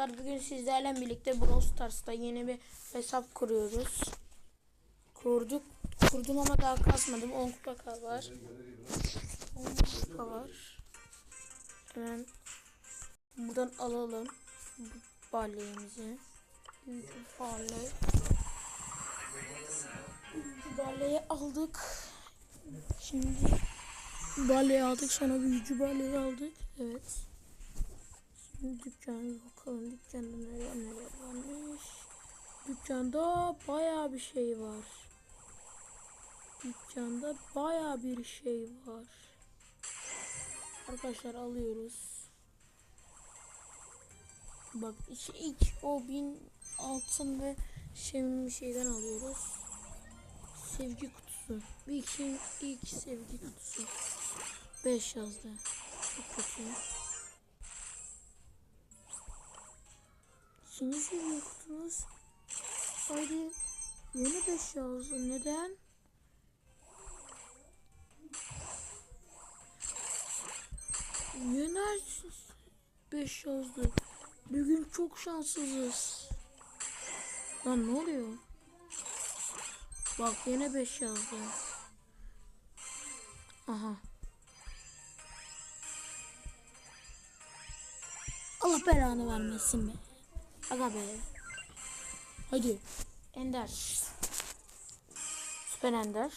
Bugün sizlerle birlikte Brawl Stars'ta yeni bir hesap kuruyoruz. Kurduk. Kurdum ama daha kasmadım. 10 kupa var. 10 kupa var. Hemen buradan alalım. Balyemizi. Büyük balya. Büyük balyayı aldık. Şimdi balyayı aldık. Sonra büyücü balyayı aldık. Evet. Bir bakalım. Dükkanda neler neler varmış. Dükkanda baya bir şey var. Dükkanda baya bir şey var. Arkadaşlar alıyoruz. Bak içi ilk o bin altın ve şey şeyden alıyoruz. Sevgi kutusu. İlk şey ilk sevgi kutusu. 5 yazdı. Çok kötü. İkinci sevgi kutumuz. Haydi yeni 5 yazdı. Neden? Yeni 5 yazdı. Bugün çok şanssızız. Lan ne oluyor? Bak yine 5 yazdı. Aha. Allah belanı vermesin be. Aga be. Hadi. Ender. Süper Ender.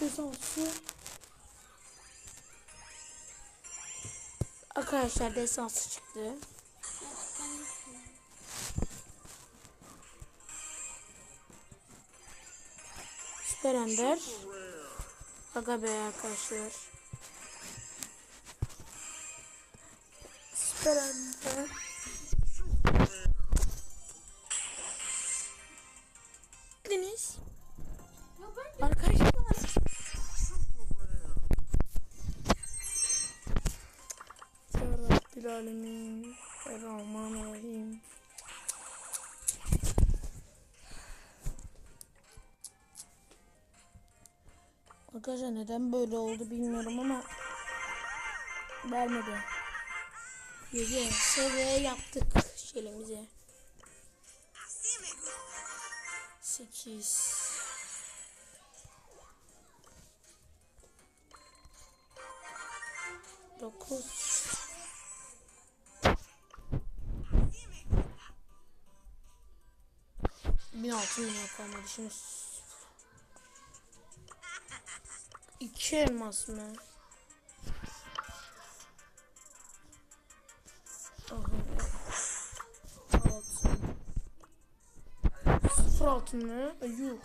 Desansı. Arkadaşlar desansı çıktı. Süper Ender. Aga be arkadaşlar. Ender. Deniz. Arkadaşlar. Rabbil alemin. Rahmanirrahim. Arkadaşlar neden böyle oldu bilmiyorum ama vermedi. 7 seviye yaptık şeyimizi. 8 9 Bin altı bin kalmadı şimdi. İki elmas mı? Altın. Sıfır altın mı? Yuh.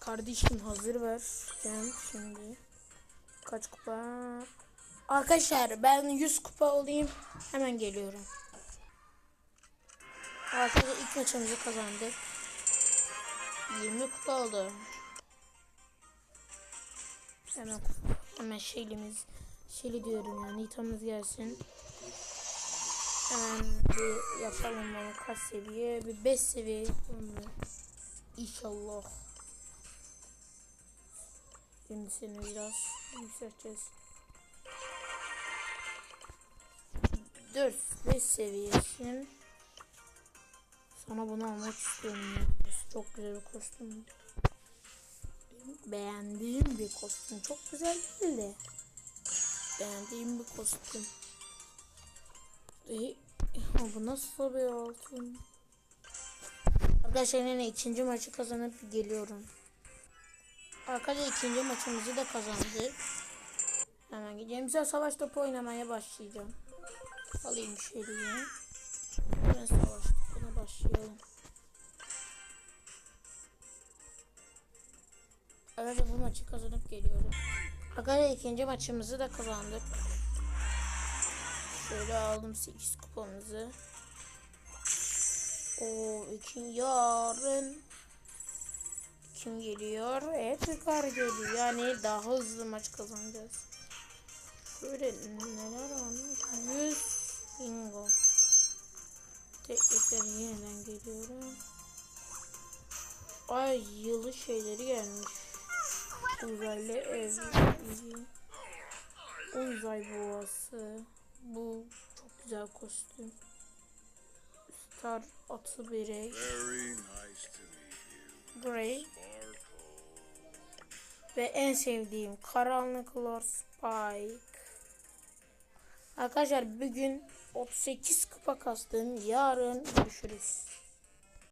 Kardeşim hazır ver. Ben şimdi. Kaç kupa? Arkadaşlar ben 100 kupa olayım. Hemen geliyorum. Arkadaşlar ilk maçımızı kazandık. 20 kupa oldu. Hemen hemen şeylimiz şeyli diyorum yani itamız gelsin. Hemen bir yapalım bunu kaç seviye? Bir 5 seviye yapalım? İnşallah. Şimdi seni biraz yükselteceğiz. 4 5 seviyesin. Sana bunu almak istiyorum. Çok güzel bir kostüm. Beğendiğim bir kostüm. Çok güzel değil de. Beğendiğim bir kostüm. E, bu nasıl bir altın? Arkadaşlar yine ikinci maçı kazanıp geliyorum. Arkadaşlar ikinci maçımızı da kazandık. Hemen gideceğim. Bize savaş topu oynamaya başlayacağım. Alayım şöyle. Hemen savaş topuna başlayalım. Arkadaşlar bu maçı kazanıp geliyorum. Arkadaşlar ikinci maçımızı da kazandık. Şöyle aldım 8 kupamızı. O iki yarın kim geliyor? Evet yukarı geliyor. Yani daha hızlı maç kazanacağız. Şöyle neler varmış? 100 bingo. Teknikleri yeniden geliyorum. Ay yılı şeyleri gelmiş. Uzaylı ev. Uzay boğası. Bu çok güzel kostüm. Star atı birey. Grey. Ve en sevdiğim karanlık Lord Spike. Arkadaşlar bugün 38 kupa kastım. Yarın görüşürüz.